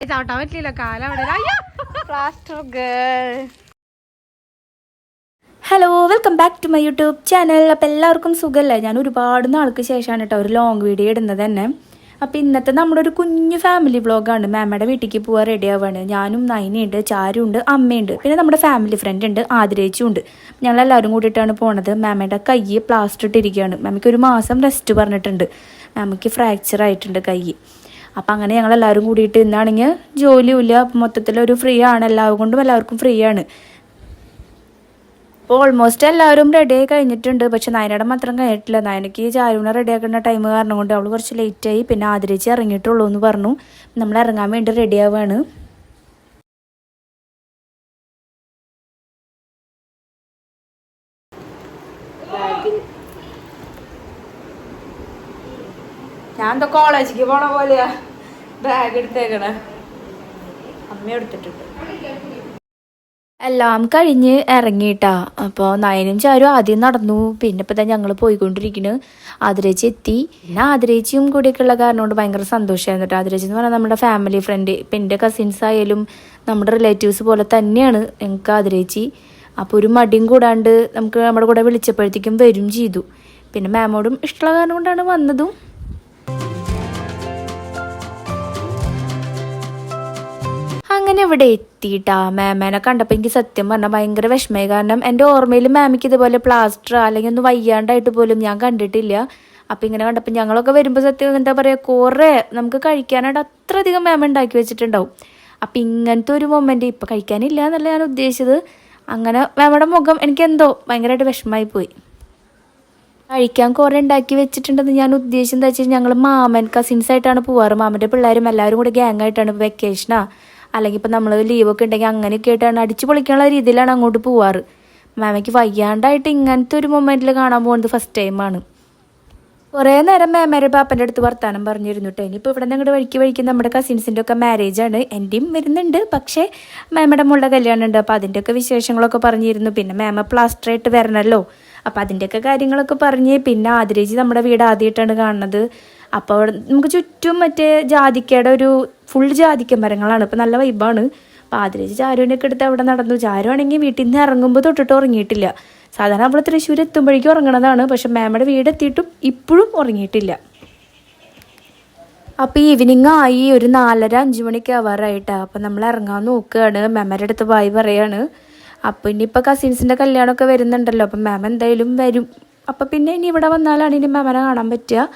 ചവിട്ടാൻ പറ്റില്ല കാല അവിടെ. Plaster girl hello welcome back to my YouTube channel അപ്പോൾ എല്ലാവർക്കും സുഖമല്ലേ ഞാൻ ഒരുപാട് നാൾക്ക് ശേഷമാണ് കേട്ടോ ഒരു ലോങ് വീഡിയോ ഇടുന്നത് തന്നെ. അപ്പോൾ ഇന്നത്തെ നമ്മുടെ ഒരു കുഞ്ഞു ഫാമിലി വ്ളോഗാണ് മാമയുടെ വീട്ടിലേക്ക് പോകാൻ റെഡി ആവുകയാണ് ഞാനും നൈനയുണ്ട് ചാരുണ്ട് അമ്മയുണ്ട്. പിന്നെ നമ്മുടെ ഫാമിലി ഫ്രണ്ട് ഉണ്ട് ഞങ്ങൾ എല്ലാവരും കൂടിയിട്ടാണ് പോണത്. മാമയുടെ കൈ പ്ലാസ്റ്റർ ഇട്ടിരിക്കുകയാണ്. മാമയ്ക്ക് ഒരു മാസം റെസ്റ്റ് പറഞ്ഞിട്ടുണ്ട്. മാമയ്ക്ക് ഫ്രാക്ചർ ആയിട്ടുണ്ട് കൈ. അപ്പം അങ്ങനെ ഞങ്ങൾ എല്ലാവരും കൂടിയിട്ട് ഇന്നാണെങ്കിൽ ജോലിയില്ല മൊത്തത്തിൽ ഒരു ഫ്രീ ആണ്. എല്ലാവരും കൊണ്ടും എല്ലാവർക്കും ഫ്രീ ആണ്. അപ്പോൾ ഓൾമോസ്റ്റ് എല്ലാവരും റെഡി ആയി കഴിഞ്ഞിട്ടുണ്ട്. പക്ഷെ നയനയുടെ മാത്രം കഴിഞ്ഞിട്ടില്ല. നയനക്ക് ചാരുവിനെ റെഡി ആക്കുന്ന ടൈം കാരണം കൊണ്ട് അവൾ കുറച്ച് ലേറ്റായി പിന്നെ ആദരിച്ച് ഇറങ്ങിയിട്ടുള്ളൂ എന്ന് പറഞ്ഞു. നമ്മൾ ഇറങ്ങാൻ വേണ്ടി റെഡി ആവുകയാണ് ഞാൻ എന്താ കോളേജിലേക്ക് പോണ പോലെയാ. ബാഗ് എടുത്തേക്കണേ. അമ്മ എടുത്തിട്ടുണ്ട്. എല്ലാം കഴിഞ്ഞ് ഇറങ്ങിയിട്ടാ. അപ്പോൾ നയനും ചാരും ആദ്യം നടന്നു. പിന്നെ ഇപ്പം തന്നെ ഞങ്ങൾ പോയിക്കൊണ്ടിരിക്കുന്നു ആതിരേച്ചി എത്തി. പിന്നെ ആതിരേച്ചിയും കൂടിയൊക്കെ ഉള്ള കാരണം കൊണ്ട് ഭയങ്കര സന്തോഷമായിരുന്നു കേട്ടോ ആതിരേച്ചി എന്ന് പറഞ്ഞാൽ നമ്മുടെ ഫാമിലി ഫ്രണ്ട് ഇപ്പം എന്റെ കസിൻസ് ആയാലും നമ്മുടെ റിലേറ്റീവ്സ് പോലെ തന്നെയാണ് ഞങ്ങൾക്ക് ആതിരേച്ചി. അപ്പോൾ ഒരു മടിയും കൂടാണ്ട് നമുക്ക് നമ്മുടെ കൂടെ വിളിച്ചപ്പോഴത്തേക്കും വരും ചെയ്തു. പിന്നെ മാമോടും ഇഷ്ടമുള്ള കാരണം കൊണ്ടാണ് വന്നതും. അങ്ങനെ ഇവിടെ എത്തിയിട്ടാ മാമേനെ കണ്ടപ്പോൾ എനിക്ക് സത്യം പറഞ്ഞാൽ ഭയങ്കര വിഷമമായി. കാരണം എന്റെ ഓർമ്മയിൽ മാമിക്ക് ഇതുപോലെ പ്ലാസ്റ്റർ അല്ലെങ്കിൽ ഒന്ന് വയ്യാണ്ടായിട്ട് പോലും ഞാൻ കണ്ടിട്ടില്ല. അപ്പം ഇങ്ങനെ കണ്ടപ്പോൾ ഞങ്ങളൊക്കെ വരുമ്പോൾ സത്യം എന്താ പറയുക കുറേ നമുക്ക് കഴിക്കാനായിട്ട് അത്രയധികം മാമ ഉണ്ടാക്കി വെച്ചിട്ടുണ്ടാവും. അപ്പം ഇങ്ങനത്തെ ഒരു മൊമെന്റ് ഇപ്പം കഴിക്കാനില്ല എന്നല്ല ഞാൻ ഉദ്ദേശിച്ചത്. അങ്ങനെ മാമയുടെ മുഖം എനിക്ക് എന്തോ ഭയങ്കരമായിട്ട് വിഷമമായി പോയി. കഴിക്കാൻ കുറേ ഉണ്ടാക്കി വെച്ചിട്ടുണ്ടെന്ന് ഞാൻ ഉദ്ദേശിച്ചെന്താ വെച്ചാൽ ഞങ്ങൾ മാമൻ കസിൻസ് ആയിട്ടാണ് പോവാറ്. മാമന്റെ പിള്ളേരും എല്ലാവരും കൂടി ഗ്യാങ് ആയിട്ടാണ് വെക്കേഷനാണ് വെക്കേഷനാ അല്ലെങ്കിൽ ഇപ്പം നമ്മൾ ലീവൊക്കെ ഉണ്ടെങ്കിൽ അങ്ങനെയൊക്കെ ആയിട്ടാണ് അടിച്ചു പൊളിക്കാനുള്ള രീതിയിലാണ് അങ്ങോട്ട് പോവാറ്. മാമയ്ക്ക് വയ്യാണ്ടായിട്ട് ഇങ്ങനത്തെ ഒരു മൊമെന്റിൽ കാണാൻ പോകുന്നത് ഫസ്റ്റ് ടൈമാണ് കുറേ നേരം മേമേരെ പാപ്പന്റെ അടുത്ത് വർത്താനം പറഞ്ഞിരുന്നു കേട്ടോ ഇനിയിപ്പോൾ ഇവിടെ നിങ്ങളുടെ വഴിക്ക് വഴിക്ക് നമ്മുടെ കസിൻസിന്റെ ഒക്കെ മാരേജാണ് എന്റെയും വരുന്നുണ്ട്. പക്ഷേ മാമയുടെ മുള്ള കല്യാണം ഉണ്ട്. അപ്പോൾ അതിന്റെയൊക്കെ വിശേഷങ്ങളൊക്കെ പറഞ്ഞിരുന്നു. പിന്നെ മാമ പ്ലാസ്റ്റർ ആയിട്ട് വരണമല്ലോ അപ്പോൾ അതിന്റെയൊക്കെ കാര്യങ്ങളൊക്കെ പറഞ്ഞ് പിന്നെ ആതിരേജി നമ്മുടെ വീട് ആദ്യമായിട്ടാണ് കാണുന്നത്. അപ്പോൾ നമുക്ക് ചുറ്റും മറ്റേ ജാതിക്കയുടെ ഒരു ഫുൾ ജാതിക്ക മരങ്ങളാണ്. ഇപ്പോൾ നല്ല വൈബാണ് അപ്പോൾ ആതിരേജി ചാരുവിനൊക്കെ എടുത്ത് അവിടെ നടന്നു. ചാരുവാണെങ്കിൽ വീട്ടിൽ നിന്ന് ഇറങ്ങുമ്പോൾ തൊട്ടിട്ട് ഉറങ്ങിയിട്ടില്ല. സാധാരണ അവൾ തൃശ്ശൂർ എത്തുമ്പോഴേക്കും ഉറങ്ങണതാണ്. പക്ഷെ മാമയുടെ വീടെത്തിയിട്ടും ഇപ്പോഴും ഉറങ്ങിയിട്ടില്ല. അപ്പോൾ ഈവനിങ് ആയി ഒരു നാലര അഞ്ച് മണിക്ക് ആവാറായിട്ടാണ് അപ്പം നമ്മൾ ഇറങ്ങാൻ നോക്കുകയാണ്. മാമയുടെ അടുത്ത് വായി പറയാണ്. അപ്പോൾ ഇനിയിപ്പോൾ കസിൻസിന്റെ കല്യാണമൊക്കെ വരുന്നുണ്ടല്ലോ. അപ്പം മാം എന്തായാലും വരും. അപ്പം പിന്നെ ഇനി ഇവിടെ വന്നാലാണ് ഇനി മാമനെ കാണാൻ പറ്റുക.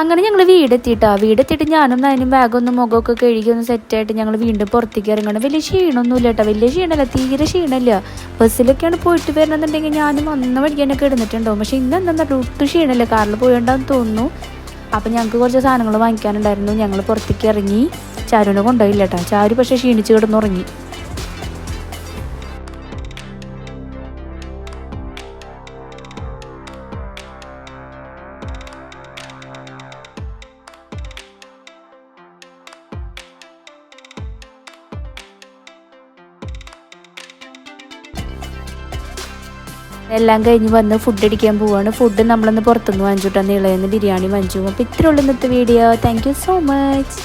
അങ്ങനെ ഞങ്ങൾ വീടെത്തിയിട്ടാ. വീടെത്തിയിട്ട് ഞാനും അതിനും ബാഗൊന്നും മുഖമൊക്കെ കഴുകി ഒന്ന് സെറ്റായിട്ട് ഞങ്ങൾ വീണ്ടും പുറത്തേക്ക് ഇറങ്ങണം. വലിയ ക്ഷീണമൊന്നുമില്ല കേട്ടോ വലിയ ക്ഷീണമല്ല തീരെ ക്ഷീണമില്ല. ബസ്സിലൊക്കെയാണ് പോയിട്ട് വരണമെന്നുണ്ടെങ്കിൽ ഞാനും വന്ന വഴിക്കാനൊക്കെ ഇടുന്നിട്ടുണ്ടാവും പക്ഷെ ഇന്ന് എന്താ ഒട്ടും ക്ഷീണമില്ല. കാറിൽ പോയണ്ടാന്ന് തോന്നുന്നു. അപ്പം ഞങ്ങൾക്ക് കുറച്ച് സാധനങ്ങൾ വാങ്ങിക്കാനുണ്ടായിരുന്നു. ഞങ്ങൾ പുറത്തേക്ക് ഇറങ്ങി ചാരുവിനെ കൊണ്ടുപോയില്ല കേട്ടോ ചാരു പക്ഷേ ക്ഷീണിച്ച് കിടന്നുറങ്ങി. എല്ലാം കഴിഞ്ഞ് വന്ന് ഫുഡ് അടിക്കാൻ പോവാണ്. ഫുഡ് നമ്മളൊന്ന് പുറത്തുനിന്ന് വാങ്ങിച്ചിട്ടാണ് ഇളയെന്ന് ബിരിയാണി വാങ്ങിച്ചു. അപ്പോൾ ഇത്രയുള്ള ഇന്നത്തെ വീഡിയോ താങ്ക് സോ മച്ച്